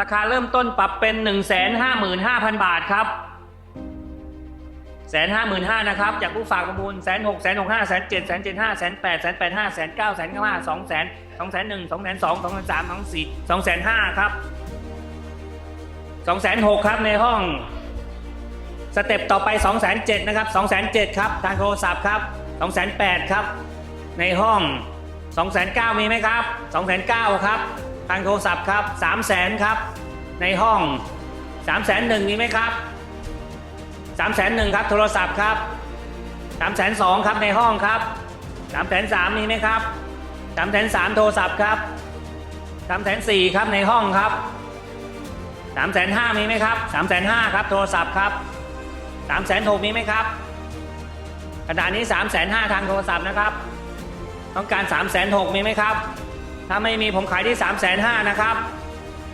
ราคาเริ่มต้นปรับเป็น 155,000 บาทครับแสนห้าหมื่นห้านะครับ จากผู้ฝากประมูลแสนหกแสนหกห้าแสนเจ็ดแสนเจ็ดห้าแสนแปดแสนแปดห้าแสนเก้าแสนเก้าห้าสองแสนสองแสนหนึ่งสองแสนสองสองแสนสามสองสี่สองแสนห้าครับสองแสนหกครับในห้อง สเต็ปต่อไป2 0 0 0 0นเจ็ดนะครับ2 0 0 0ครับทางโทรศัพท์ครับ2 0 0 0ครับ ในห้อง2 0 0 0มีไหมครับ2 0 0 0ครับ ทางโทรศัพท์ครับ3 0 0 0 0ครับ ในห้อง3 0 0 0 0มีไหมครับ3 0 0 0ครับโทรศัพท์ครับ3 0 0 0ครับในห้องครับ3 0 0 0มีไหมครับ3 0 0 0โทรศัพท์ครับ3 0 0 0ครับในห้องครับ3 5 0 0 0มีไหมครับ3 5 0 0ครับโทรศัพท์ครับสามแสนหกมีไหมครับขณะนี้สามแสนห้าทางโทรศัพท์นะครับ ต้องการสามแสนหกมีไหมครับ ถ้าไม่มีผมขายที่สามแสนห้านะครับ